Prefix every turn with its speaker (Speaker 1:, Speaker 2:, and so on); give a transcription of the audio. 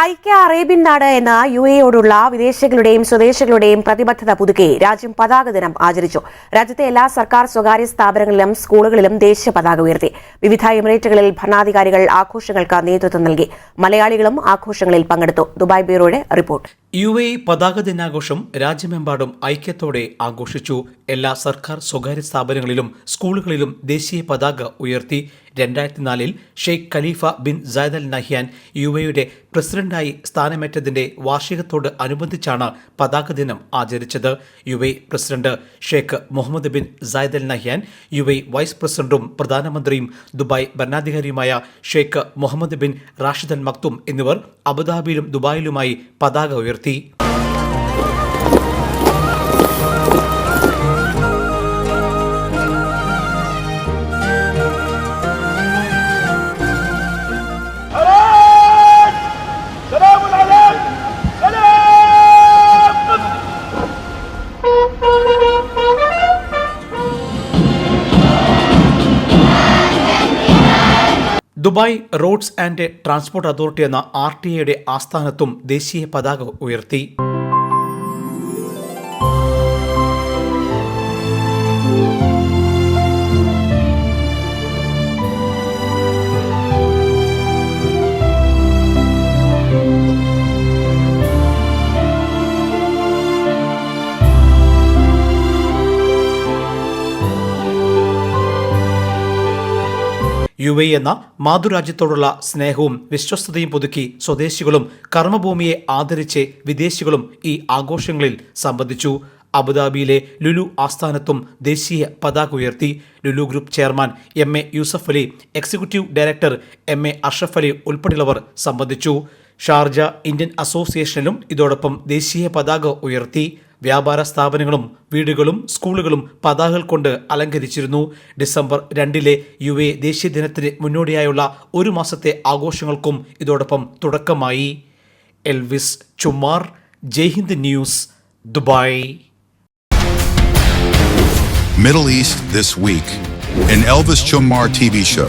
Speaker 1: ഐക്യ അറേബ്യൻ നാട് എന്ന യു എയോടുള്ള വിദേശികളുടെയും സ്വദേശികളുടെയും പ്രതിബദ്ധത പുതുക്കി രാജ്യം പതാക ദിനം ആചരിച്ചു. രാജ്യത്തെ എല്ലാ സർക്കാർ സ്വകാര്യ സ്ഥാപനങ്ങളിലും സ്കൂളുകളിലും ദേശീയ പതാക ഉയർത്തി. വിവിധ എമിറേറ്റുകളിൽ ഭരണാധികാരികൾ ആഘോഷങ്ങൾക്ക് നേതൃത്വം നൽകി. മലയാളികളും ആഘോഷങ്ങളിൽ പങ്കെടുത്തു. ദുബായ് ബ്യൂറോയുടെ റിപ്പോർട്ട്.
Speaker 2: യു എ പതാക ദിനാഘോഷം രാജ്യമെമ്പാടും ഐക്യത്തോടെ ആഘോഷിച്ചു. എല്ലാ സർക്കാർ സ്വകാര്യ സ്ഥാപനങ്ങളിലും സ്കൂളുകളിലും ദേശീയ പതാക ഉയർത്തി. രണ്ടായിരത്തി നാലിൽ Sheikh Khalifa bin Zayed Al Nahyan U എയുടെ പ്രസിഡന്റായി സ്ഥാനമേറ്റതിന്റെ വാർഷികത്തോട് അനുബന്ധിച്ചാണ് പതാക ദിനം ആചരിച്ചത്. U A president Sheikh Mohammed bin Zayed Al Nahyan U A vice പ്രസിഡന്റും പ്രധാനമന്ത്രിയും Dubai ഭരണാധികാരിയുമായ Sheikh Mohammed bin Rashid Al Maktoum എന്നിവർ അബുദാബിയിലും ദുബായിലുമായി പതാക ഉയർത്തി.
Speaker 3: advertí
Speaker 2: Dubai Roads and Transport Authority എന്ന ആർ ടി എയുടെ ആസ്ഥാനത്തും ദേശീയ പതാക ഉയർത്തി. യു എ എന്ന മാതൃരാജ്യത്തോടുള്ള സ്നേഹവും വിശ്വസ്തതയും പുതുക്കി സ്വദേശികളും കർമ്മഭൂമിയെ ആദരിച്ച് വിദേശികളും ഈ ആഘോഷങ്ങളിൽ സംബന്ധിച്ചു. അബുദാബിയിലെ ലുലു ആസ്ഥാനത്തും ദേശീയ പതാക ഉയർത്തി. Lulu group chairman M A Yusuf Ali executive director M A Ashraf Ali ഉൾപ്പെടെയുള്ളവർ സംബന്ധിച്ചു. ഷാർജ ഇന്ത്യൻ അസോസിയേഷനിലും ഇതോടൊപ്പം ദേശീയ പതാക ഉയർത്തി. വ്യാപാര സ്ഥാപനങ്ങളും വീടുകളും സ്കൂളുകളും പതാകകൾ കൊണ്ട് അലങ്കരിച്ചിരുന്നു. ഡിസംബർ രണ്ടിലെ യു എ ദേശീയ ദിനത്തിന് മുന്നോടിയായുള്ള ഒരു മാസത്തെ ആഘോഷങ്ങൾക്കും ഇതോടൊപ്പം തുടക്കമായി. Elvis Chummar Jaihind news Dubai.
Speaker 4: Middle East This Week, an Elvis Chumar TV show.